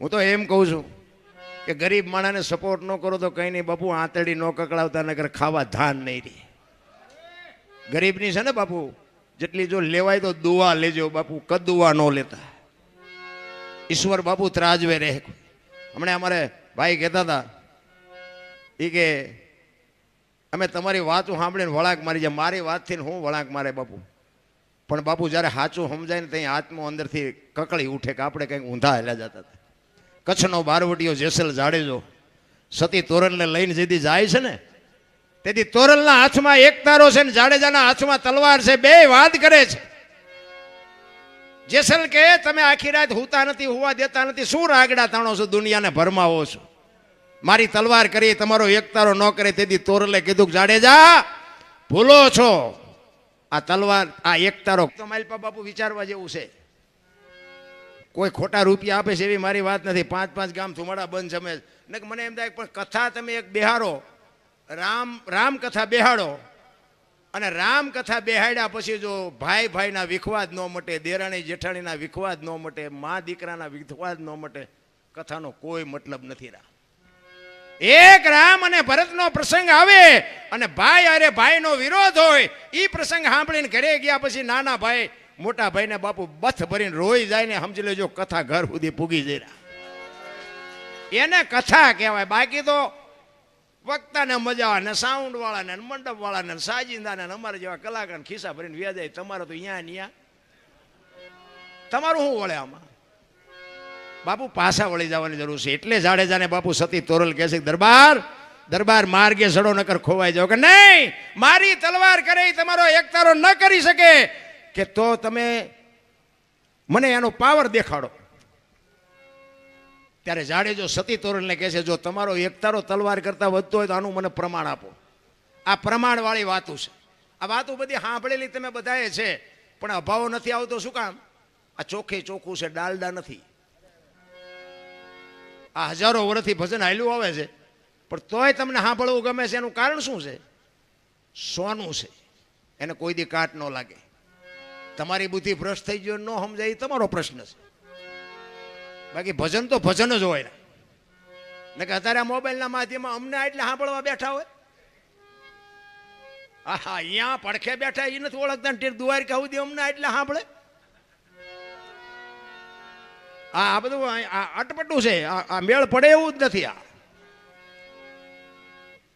હું તો એમ કહું છું કે ગરીબ માણસને સપોર્ટ ન કરો તો કંઈ નહીં. બાપુ આંતળી ન કકડાવતા નગર ખાવા ધાન નહીં રહે. ગરીબની છે ને બાપુ, જેટલી જો લેવાય તો દુઆ લેજો બાપુ કદુવા ન લેતા. ઈશ્વર બાપુ ત્રાજવે રહે હમણાં અમારે ભાઈ કહેતા હતા એ કે, અમે તમારી વાતું સાંભળીને વળાંક મારી જાય. મારી વાતથી હું વળાંક મારે બાપુ. પણ બાપુ જ્યારે સાચું સમજાય ને ત્યાં આત્મો અંદરથી કકળી ઉઠે કે આપણે કંઈક ઊંધા હેલા જતા હતા. કચ્છનો બારવટીયો જેસલ જાડેજો સતી તોરણને લઈને જેથી જાય છે ને, તેથી તોરલના હાથમાં એક તારો છે ને જાડેજાના હાથમાં તલવાર છે, બે વાત કરે છે. જેસલ કે તમે આખી રાત હુતા નથી, હોવા દેતા નથી, શું રાગડા તાણો છો, દુનિયાને ભરમાવો છો? મારી તલવાર કરી તમારો એકતારો ન કરે. તેથી તોરલે કીધું જાડેજા, ભૂલો છો. આ તલવાર, આ એક તારો તો માલપા બાપુ વિચારવા જેવું છે. કોઈ ખોટા રૂપિયા આપે છે એવી મારી વાત નથી. પાંચ પાંચ ગામ થુમાડા બંધ જમે ને મને એમ થાય પણ કથા તમે એક બેહારો રામ રામ કથા બેહાડો. અને રામ કથા બેહાડ્યા પછી જો ભાઈ ભાઈના વિખવાદ ન મટે, દેરાણી જેઠાણીના વિખવાદ ન મટે, મા દીકરાના વિખવાદ ન મટે, કથાનો કોઈ મતલબ નથી રામ. એક રામ અને ભરતનો પ્રસંગ આવે અને ભાઈ અરે ભાઈનો વિરોધ હોય એ પ્રસંગ સાંભળીને ઘરે ગયા પછી નાના ભાઈ મોટા ભાઈને બાપુ બથ ભરીને રોઈ જાય ને સમજી લેજો કથા ઘર સુધી પૂગી જઈ એને કથા કહેવાય. બાકી તો વક્તાને મજા ને સાઉન્ડ વાળાને મંડપ વાળાને સાજિંદાને અમારા જેવા કલાકાર ખિસ્સા ભરીને વ્યાજાય તમારે તો અહીંયા અહીંયા તમારું શું વળે આમાં? બાપુ પાછા વળી જવાની જરૂર છે. એટલે જાડેજાને બાપુ સતી તોરલ કહે છે દરબાર દરબાર માર્ગે સડો નકર ખોવાઈ જાઓ કે નહીં? મારી તલવાર કરે તમારો એકતારો ન કરી શકે. કે તો તમે મને એનો પાવર દેખાડો. ત્યારે જાડેજો સતી તોરણને કહે છે, જો તમારો એકતારો તલવાર કરતા વધતો હોય તો આનું મને પ્રમાણ આપો. આ પ્રમાણવાળી વાતો છે. આ વાતો બધી સાંભળેલી તમે બધાએ છે, પણ અભાવો નથી આવતો શું કામ? આ ચોખ્ખે ચોખ્ખું છે, ડાલડા નથી. આ હજારો વર્ષથી ભજન હાલ્યું આવે છે, પણ તોય તમને સાંભળવું ગમે છે, એનું કારણ શું છે? સોનું છે. એને કોઈ દી કાટ ન લાગે. તમારી બુદ્ધિ ભ્રષ્ટ થઈ ગયો, ન સમજાય તમારો પ્રશ્ન છે. બાકી ભજન તો ભજન જ હોય ને. કે અત્યારે મોબાઈલના માધ્યમમાં અમને એટલે સાંભળવા બેઠા હોય? આહા, અહીંયા પડખે બેઠા એ નથી ઓળખતા ને દ્વારકા સુધી અમને એટલે સાંભળે? આ બધું અટપટું છે આ મેળ પડે એવું જ નથી આ.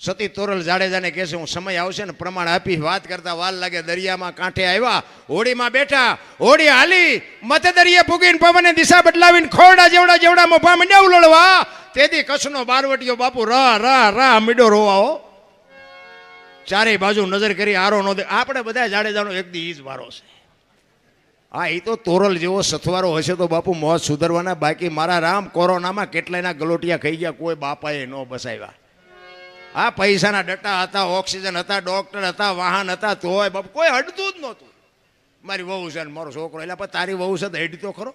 સતી તોરલ જાડેજાને કહેશે હું સમય આવશે ને પ્રમાણ આપી વાત કરતા વાલ લાગે દરિયામાં કાંઠે આવ્યા. હોડીમાં બેઠા, હોડી હાલી મતે દરિયે ભૂગીને પવને દિશા બદલાવીને ખોરડા જેવડા જેવડા મોફા મીડ્યા ઉલળવા તેથી કચ્છનો બારવટીયો બાપુ રા રા રા મીડો રોવાઓ ચારેય બાજુ નજર કરી આરો નો આપણે બધા જાડેજાનો એક દી ઈ જ વારો છે. હા એ તો તોરલ જેવો સથવારો હશે તો બાપુ મોત સુધરવાના. બાકી મારા રામ કોરોનામાં કેટલાયના ગલોટિયા ખાઈ ગયા, કોઈ બાપાએ ન બસાવ્યા. આ પૈસાના ડટ્ટા હતા, ઓક્સિજન હતા, ડોક્ટર હતા, વાહન હતા, તોય બાપ, કોઈ હડતું જ નહોતું. મારી વહુ છે ને મારો છોકરો, એટલે પણ તારી વહુ છે તો હડતો ખરો.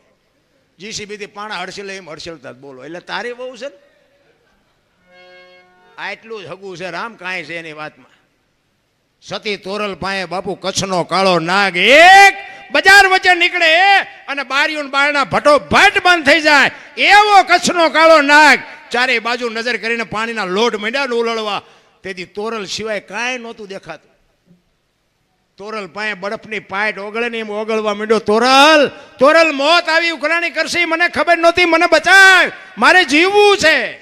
જીસીબીથી પાણા હડસેલ એમ હડસેલતા બોલો. એટલે તારી વહુ છે ને? આટલું જ હગું છે, રામ કાંઈ છે એની વાતમાં. સતી તોરલ પાએ બાપુ કચ્છનો કાળો નાગ એક બજાર વચ્ચે નીકળે અને બારીઓ બારના ભટો ભટ બંધ થઈ જાય. એવો કચ્છનો કાળો નાગ ચારે બાજુ નજર કરીને પાણીના લોટ માંડ્યા ને ઉલળવા. તેથી તોરલ સિવાય કાંઈ નહોતું દેખાતું. તોરલ પાએ બરફની પાઇટ ઓગળે ને એમ ઓગળવા માંડ્યો, તોરલ તોરલ, મોત આવી, ઉઘરાણી કરશે મને ખબર નહોતી, મને બચાવ, મારે જીવવું છે.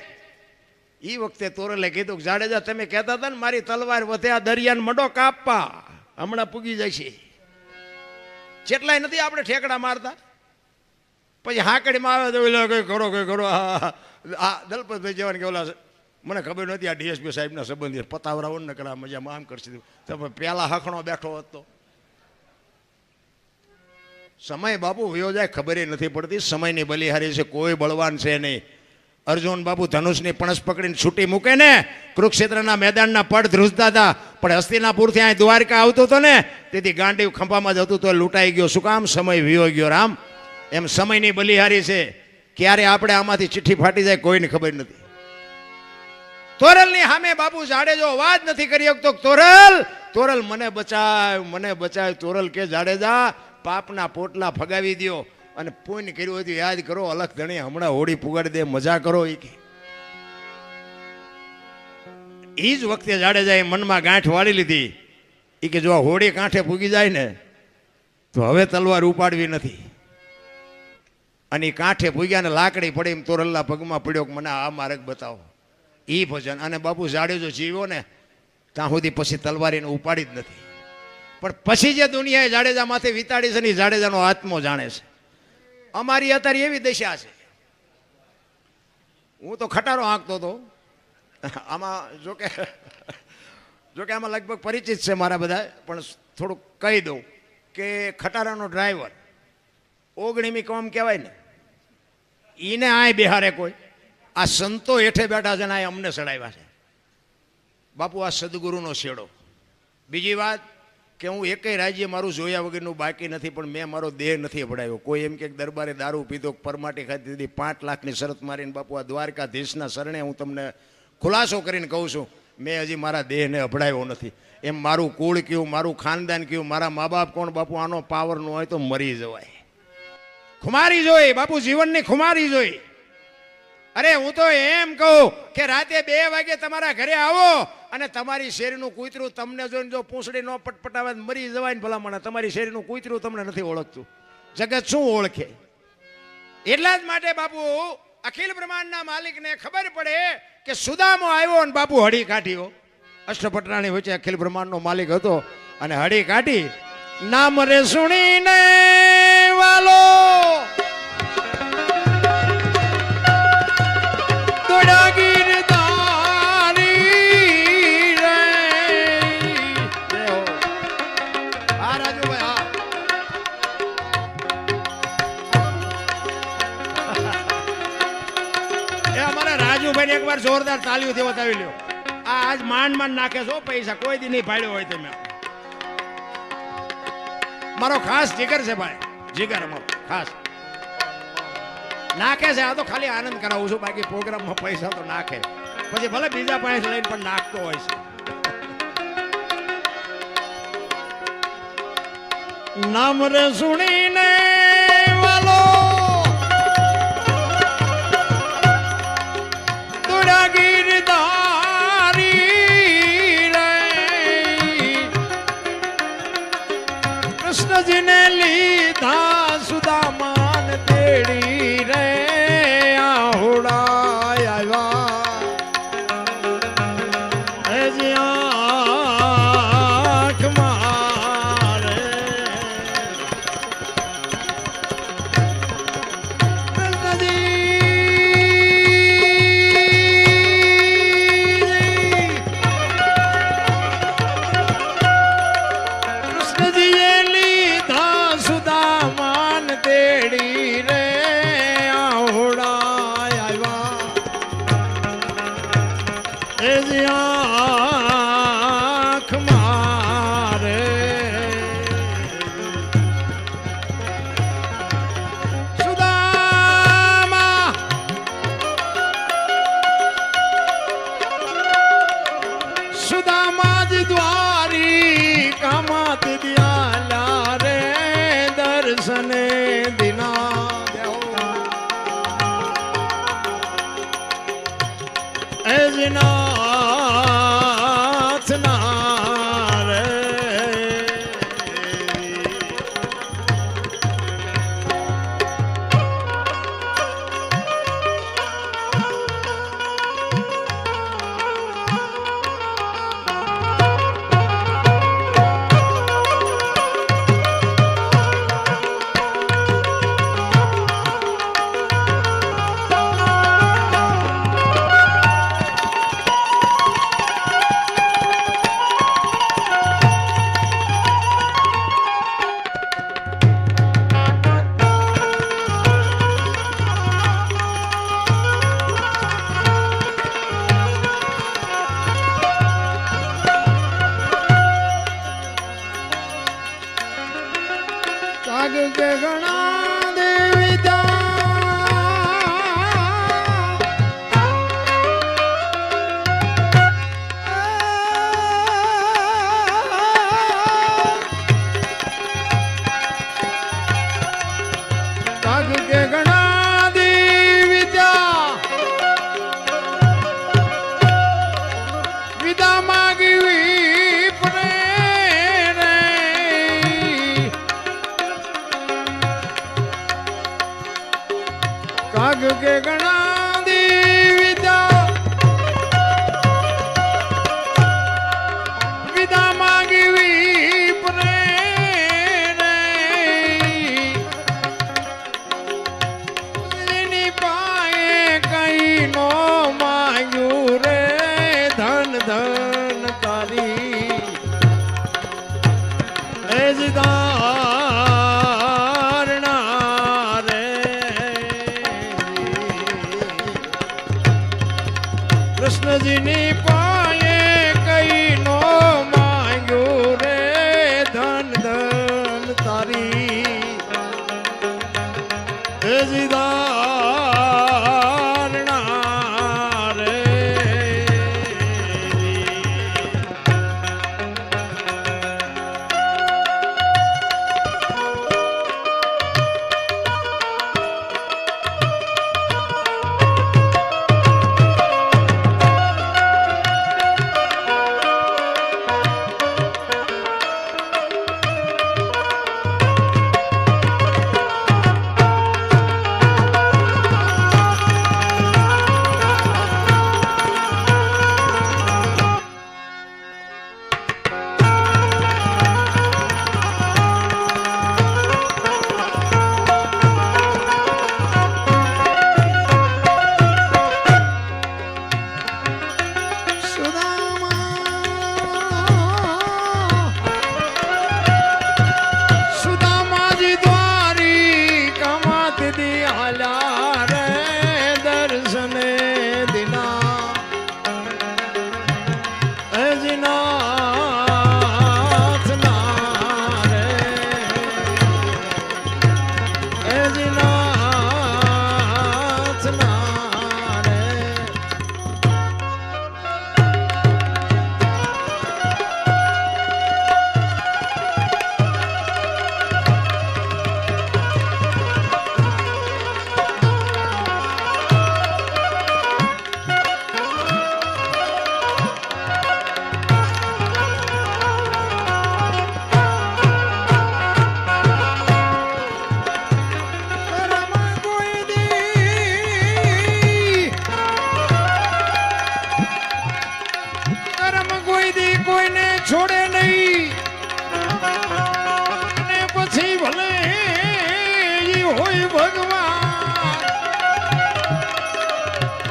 એ વખતે તોરલે કીધું કે, જાડેજા, તમે કહેતા હતા ને, મારી તલવાર વધે, આ દરિયાને મડો કાપવા. હમણાં પૂગી જાય છે. જેટલાય નથી આપણે ઠેકડા મારતા. પછી હાકડીમાં આવે તો કઈ કરો કઈ કરો આ આ દલપતભાઈ જવાની કે ઓલા મને ખબર નથી આ ડીએસપી સાહેબના સંબંધી પતાવરાવો ને કરા મજામાં આમ કરશે તમે. પેલા હખણો બેઠો હતો. સમય બાપુ વયો જાય ખબર નથી પડતી. સમયની બલિહારી છે, કોઈ બળવાન છે નહીં. અર્જુન બાબુ ધનુષની પણસ પકડીને છૂટી મૂકે ને, કુરુક્ષેત્રના મેદાનના પડ ધ્રુજતા હતા. પણ હસ્તિનાપુરથી અહીં દ્વારકા આવતો હતો ને, તેથી ગાંડી ખંભામાં જતું તો લૂંટાઈ ગયો. શું કામ? સમય વિયો ગયો રામ. એમ સમયની બલિહારી છે. ક્યારે આપણે આમાંથી ચિઠ્ઠી ફાટી જાય કોઈને ખબર નથી. તોરલની સામે બાપુ જાડેજો અવાજ નથી કરી શકતો, તોરલ તોરલ, મને બચાવ મને બચાવ, તોરલ કે જાડેજા પાપના પોટલા ફગાવી દ્યો. અને પૂન કર્યું હોય તો યાદ કરો, અલગ ધણી હમણાં હોળી પુગાડી દે, મજા કરો એ કે. એ જ વખતે જાડેજાએ મનમાં ગાંઠ વાળી લીધી. એ કે જો હોળી કાંઠે પૂગી જાય ને, તો હવે તલવાર ઉપાડવી નથી. અને એ કાંઠે પૂગ્યા ને લાકડી પડી એમ તોરલ્લા પગમાં પડ્યો કે મને આ માર્ગ બતાવો. એ ભજન. અને બાપુ જાડેજો જીવ્યો ને, ત્યાં સુધી પછી તલવારીને ઉપાડી જ નથી. પણ પછી જે દુનિયાએ જાડેજા માથે વિતાડી છે ને જાડેજાનો આત્મો જાણે છે. અમારી અત્યારે એવી દશા છે. હું તો ખટારો હાંકતો હતો. આમાં જોકે જોકે આમાં લગભગ પરિચિત છે મારા બધા, પણ થોડુંક કહી દઉં કે ખટારાનો ડ્રાઈવર, ઓગણીમી કોમ કહેવાય ને ઈને આય બિહારે કોઈ. આ સંતો હેઠે બેઠા છે ને આ અમને ચડાવ્યા છે. બાપુ, આ સદગુરુનો શેડો બીજી વાત કે હું એકેય રાજ્ય મારું જોયા વગરનું બાકી નથી, પણ મેં મારો દેહ નથી અભડાયો કોઈ એમ કે દરબારે દારૂ પીધો પરમાટી ખાધી દીધી, પાંચ લાખની શરત મારીને બાપુ, આ દ્વારકાધીશના શરણે હું તમને ખુલાસો કરીને કહું છું, મેં હજી મારા દેહને અભડાયો નથી. એમ મારું કુળ કયું, મારું ખાનદાન કયું, મારા મા બાપ કોણ? બાપુ, આનો પાવર ન હોય તો મરી જવાય. ખુમારી જોઈ, બાપુ જીવનની ખુમારી જોઈ. અરે હું તો એમ કહું કે રાતે બે વાગે તમારા ઘરે આવો અને તમારી શેરીનું કૂતરું તમને જોઈને જો પૂંછડી ન પટપટાવે મરી જવાય ને ભલામણ, તમારી શેરીનું કૂતરું તમને નથી ઓળખતું. જગત શું ઓળખે? એટલા જ માટે બાપુ અખિલ બ્રહ્માંડના માલિકને ખબર પડે કે સુદામો આવ્યો અને બાપુ હળી કાઢ્યો અષ્ટપટરાણી વચ્ચે અખિલ બ્રહ્માંડનો માલિક હતો અને હળી કાઢી. નામ રે સુણીને વાલો. એ અમારા રાજુભાઈને એકવાર જોરદાર તાલીઓથી બતાવી લ્યો. આ આજ માંડ માંડ નાખે છો પૈસા, કોઈ દી નહીં પાડ્યો હોય તમે મારો ખાસ જીગર છે ભાઈ, જીગર અમારો, ખાસ. નાખે છે, આ તો ખાલી આનંદ કરાવું છું, બાકી પ્રોગ્રામમાં પૈસા તો નાખે. પછી ભલે બીજા પાસે લઈને પણ નાખતો હોય છે. નામ રે સુણીને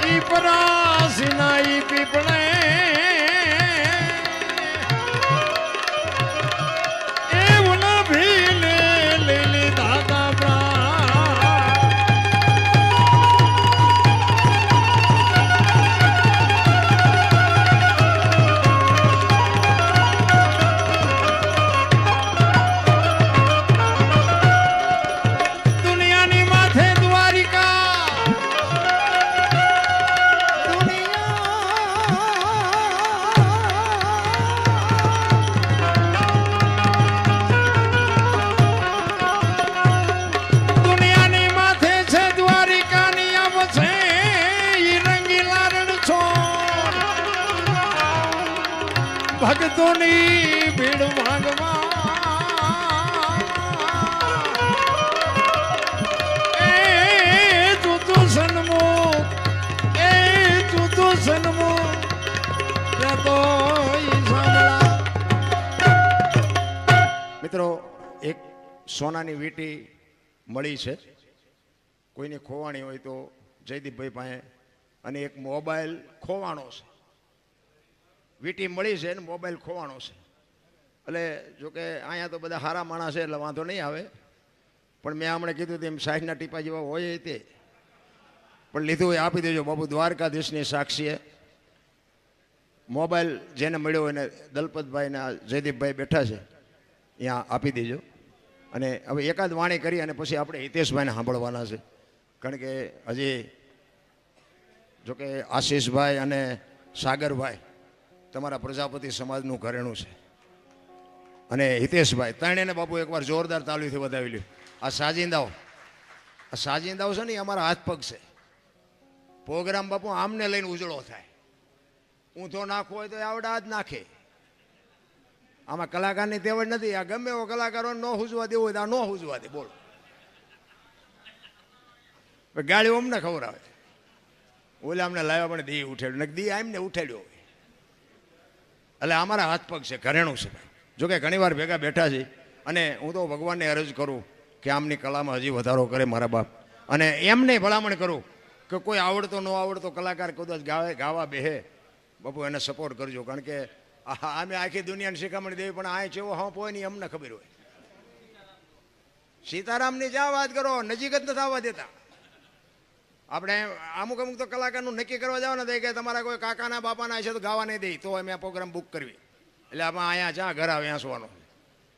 ઈ પરાસીના ઈ પીપળે ભક્તોની ભીડ તો મિત્રો, એક સોનાની વીંટી મળી છે. કોઈને ખોવાણી હોય તો જયદીપભાઈ પાસે અને એક મોબાઈલ ખોવાણો છે. વીંટી મળી છે ને મોબાઈલ ખોવાનો છે. એટલે જોકે અહીંયા તો બધા સારા માણસ છે એટલે વાંધો નહીં આવે. પણ મેં હમણાં કીધું તેમ સાહેબના ટીપા જેવા હોય તે. પણ લીધું હોય આપી દેજો. બાબુ દ્વારકાધીશની સાક્ષીએ. મોબાઈલ જેને મળ્યો એને દલપતભાઈ ને જયદીપભાઈ બેઠા છે. ત્યાં આપી દેજો. અને હવે એકાદ વાણી કરી અને પછી આપણે હિતેશભાઈને સાંભળવાના છે. કારણ કે હજી જોકે આશીષભાઈ અને સાગરભાઈ તમારા પ્રજાપતિ સમાજનું ઘરેણું છે. અને હિતેશભાઈ ત્રણેયને બાપુ એકવાર જોરદાર તાલીથી વધાવી લ્યું. આ સાજિંદાઓ આ સાજિંદાઓ છે ને અમારા હાથ પગ છે. પ્રોગ્રામ બાપુ આમને લઈને ઉજળો થાય. ઊંધો નાખવો હોય તો આવડા જ નાખે. આમાં કલાકારની તેવડ નથી, આ ગમે એવો કલાકારો ન હુજવા દેવો હોય તો આ ન હુજવા દે, બોલો. ગાળીઓ અમને ખબર આવે ઓલા અમને લાવ્યા પણ દી ઉઠાડ્યું ને દી આમને ઉઠાડ્યો હોય. એટલે અમારા હાથ પગ છે, ઘરેણું છે જોકે ઘણીવાર ભેગા બેઠા છે અને હું તો ભગવાનને અરજ કરું કે આમની કલામાં હજી વધારો કરે મારા બાપ. અને એમને ભલામણ કરું કે કોઈ આવડતો ન આવડતો કલાકાર કદાચ ગાવે, ગાવા બેહે. બાપુ, એને સપોર્ટ કરજો. કારણ કે આમે આખી દુનિયાને શિખામણ દેવી, પણ આ ચેવો હા પોય નહીં અમને ખબર હોય. સીતારામની જ્યાં વાત કરો, નજીક જ નથી આવવા દેતા. આપણે અમુક અમુક તો કલાકારનું નક્કી કરવા જવાના થાય કે તમારા કોઈ કાકાના બાપાના છે તો ગાવા નહીં દે, તો અમે આ પ્રોગ્રામ બુક કરવી. એટલે આમાં અહીંયા ચા ઘર આવે આંસવાનો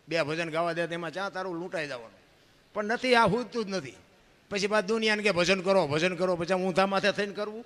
બે ભજન ગાવા દે તેમાં ચા તારું લૂંટાઈ જવાનું. પણ નથી, આ હૂજતું જ નથી. પછી બાદ દુનિયાને કે ભજન કરો ભજન કરો, પછી હું માથે થઈને કરવું.